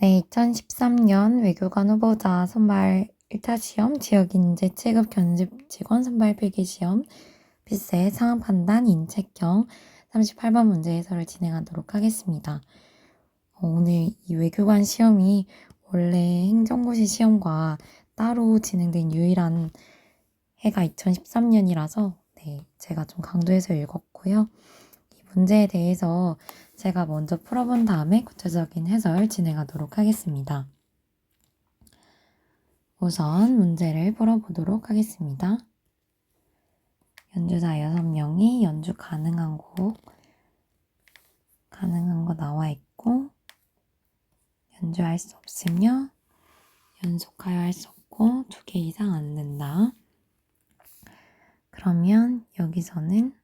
네, 2013년 외교관 후보자 선발 1차 시험 지역 인재 체급 견습 직원 선발 필기 시험 필세 상황 판단 인책형 38번 문제 해설을 진행하도록 하겠습니다. 어, 오늘 이 외교관 시험이 원래 행정고시 시험과 따로 진행된 유일한 해가 2013년이라서 네, 제가 좀 강조해서 읽었고요. 이 문제에 대해서 제가 먼저 풀어본 다음에 구체적인 해설 진행하도록 하겠습니다. 우선 문제를 풀어보도록 하겠습니다. 연주자 6명이 연주 가능한 곡, 가능한 거 나와 있고, 연주할 수 없으며, 연속하여 할 수 없고, 두 개 이상 안 된다. 그러면 여기서는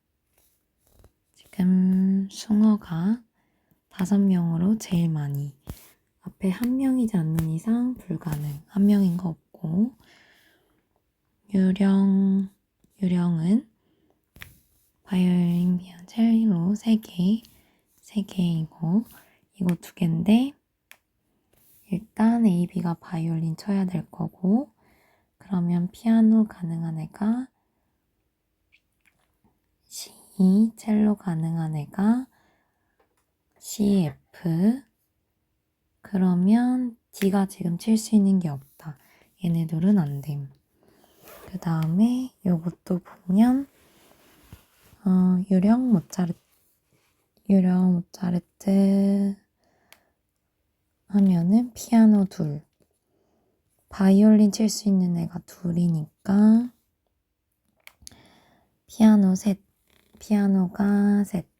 지금 숭어가 다섯 명으로 제일 많이. 앞에 한 명이지 않는 이상 불가능. 한 명인 거 없고. 유령 유령은 바이올린 비아 첼로 세개세 개이고 이거 두 개인데 일단 A, B가 바이올린 쳐야 될 거고 그러면 피아노 가능한 애가 C, 첼로 가능한 애가 C, F. 그러면 D가 지금 칠 수 있는 게 없다. 얘네들은 안 됨. 그 다음에 요것도 보면 어, 유령 모차르트 유령 모차르트 하면은 피아노 둘 바이올린 칠 수 있는 애가 둘이니까 피아노 셋 피아노가 셋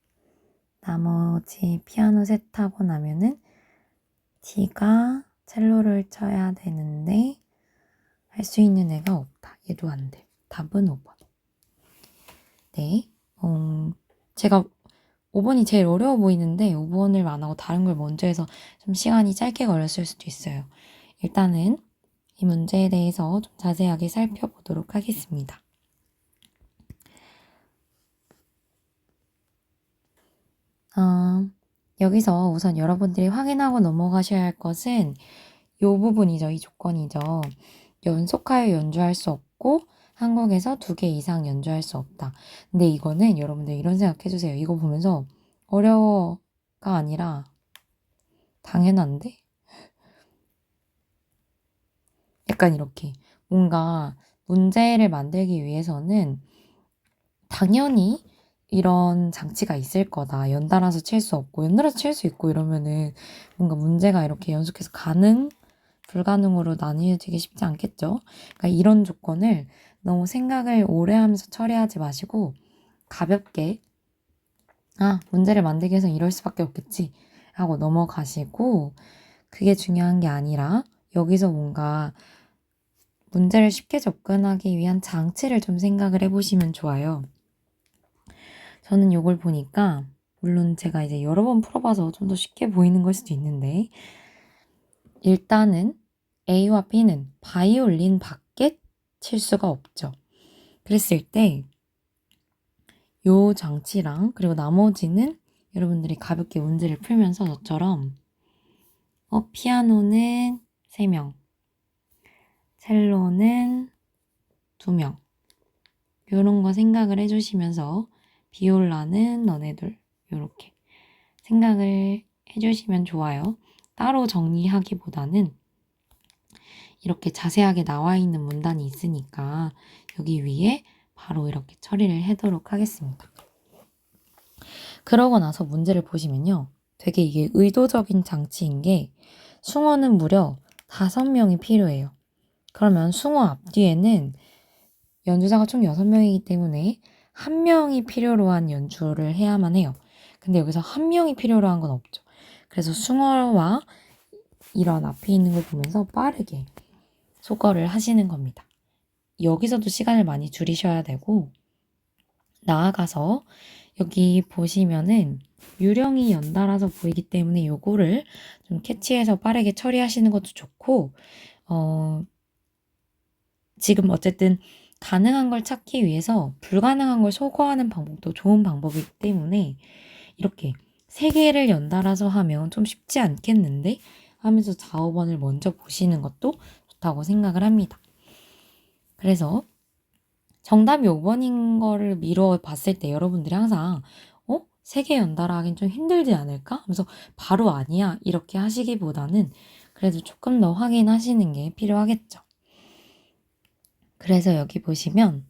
나머지 피아노 셋 하고 나면은 D가 첼로를 쳐야 되는데 할 수 있는 애가 없다. 얘도 안 돼. 답은 5번. 네. 음, 제가 5번이 제일 어려워 보이는데 5번을 안 하고 다른 걸 먼저 해서 좀 시간이 짧게 걸렸을 수도 있어요. 일단은 이 문제에 대해서 좀 자세하게 살펴보도록 하겠습니다. 어, 여기서 우선 여러분들이 확인하고 넘어가셔야 할 것은 이 부분이죠. 이 조건이죠. 연속하여 연주할 수 없고 한국에서 두 개 이상 연주할 수 없다. 근데 이거는 여러분들 이런 생각 해주세요. 이거 보면서 어려워가 아니라 당연한데? 약간 이렇게 뭔가 문제를 만들기 위해서는 당연히 이런 장치가 있을 거다. 연달아서 칠 수 없고, 연달아서 칠 수 있고 이러면은 뭔가 문제가 이렇게 연속해서 가능, 불가능으로 나뉘어지기 쉽지 않겠죠? 그러니까 이런 조건을 너무 생각을 오래 하면서 처리하지 마시고, 가볍게, 아, 문제를 만들기 위해서 이럴 수밖에 없겠지. 하고 넘어가시고, 그게 중요한 게 아니라, 여기서 뭔가 문제를 쉽게 접근하기 위한 장치를 좀 생각을 해보시면 좋아요. 저는 이걸 보니까 물론 제가 이제 여러 번 풀어봐서 좀 더 쉽게 보이는 걸 수도 있는데 일단은 A와 B는 바이올린 밖에 칠 수가 없죠. 그랬을 때 요 장치랑 그리고 나머지는 여러분들이 가볍게 문제를 풀면서 저처럼 어, 피아노는 3명, 첼로는 2명 이런 거 생각을 해주시면서 비올라는 너네들 이렇게 생각을 해주시면 좋아요. 따로 정리하기보다는 이렇게 자세하게 나와 있는 문단이 있으니까 여기 위에 바로 이렇게 처리를 하도록 하겠습니다. 그러고 나서 문제를 보시면요. 되게 이게 의도적인 장치인 게 숭어는 무려 다섯 명이 필요해요. 그러면 숭어 앞뒤에는 연주자가 총 여섯 명이기 때문에 한 명이 필요로 한 연주를 해야만 해요. 근데 여기서 한 명이 필요로 한 건 없죠. 그래서 숭어와 이런 앞에 있는 걸 보면서 빠르게 소거를 하시는 겁니다. 여기서도 시간을 많이 줄이셔야 되고, 나아가서 여기 보시면은 유령이 연달아서 보이기 때문에 요거를 좀 캐치해서 빠르게 처리하시는 것도 좋고, 어, 지금 어쨌든 가능한 걸 찾기 위해서 불가능한 걸 소거하는 방법도 좋은 방법이기 때문에 이렇게 세 개를 연달아서 하면 좀 쉽지 않겠는데 하면서 좌우번을 먼저 보시는 것도 좋다고 생각을 합니다. 그래서 정답이 5번인 거를 미뤄 봤을 때 여러분들이 항상 어? 세 개 연달아 하긴 좀 힘들지 않을까? 하면서 바로 아니야 이렇게 하시기보다는 그래도 조금 더 확인하시는 게 필요하겠죠. 그래서 여기 보시면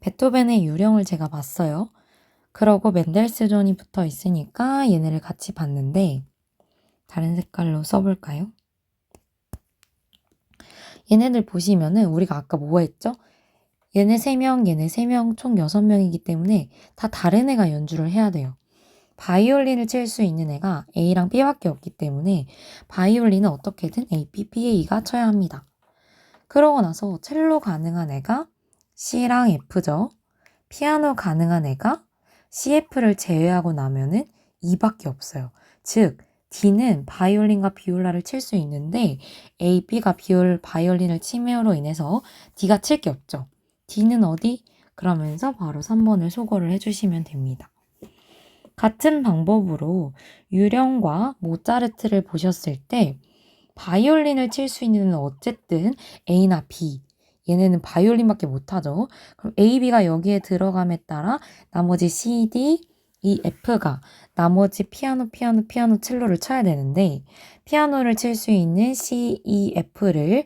베토벤의 유령을 제가 봤어요. 그러고 멘델스존이 붙어 있으니까 얘네를 같이 봤는데 다른 색깔로 써볼까요? 얘네들 보시면은 우리가 아까 뭐 했죠? 얘네 3명, 얘네 3명, 총 6명이기 때문에 다 다른 애가 연주를 해야 돼요. 바이올린을 칠 수 있는 애가 A랑 B밖에 없기 때문에 바이올린은 어떻게든 A, B, B, A가 쳐야 합니다. 그러고 나서 첼로 가능한 애가 C랑 F죠. 피아노 가능한 애가 CF를 제외하고 나면은 E밖에 없어요. 즉, D는 바이올린과 비올라를 칠 수 있는데 A, B가 비올 바이올린을 침으로 인해서 D가 칠 게 없죠. D는 어디? 그러면서 바로 3번을 소거를 해주시면 됩니다. 같은 방법으로 유령과 모차르트를 보셨을 때 바이올린을 칠 수 있는 어쨌든 A나 B 얘네는 바이올린밖에 못하죠. 그럼 A, B가 여기에 들어감에 따라 나머지 C, D, E, F가 나머지 피아노, 피아노, 피아노, 첼로를 쳐야 되는데 피아노를 칠 수 있는 C, E, F를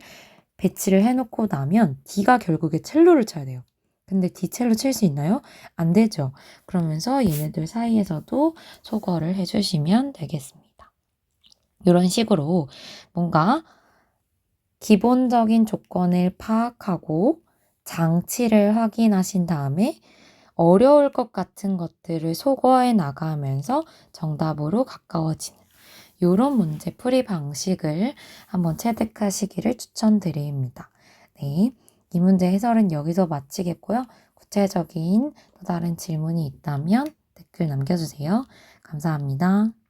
배치를 해놓고 나면 D가 결국에 첼로를 쳐야 돼요. 근데 D 첼로 칠 수 있나요? 안 되죠. 그러면서 얘네들 사이에서도 소거를 해주시면 되겠습니다. 이런 식으로 뭔가 기본적인 조건을 파악하고 장치를 확인하신 다음에 어려울 것 같은 것들을 소거해 나가면서 정답으로 가까워지는 이런 문제 풀이 방식을 한번 체득하시기를 추천드립니다. 네. 이 문제 해설은 여기서 마치겠고요. 구체적인 또 다른 질문이 있다면 댓글 남겨주세요. 감사합니다.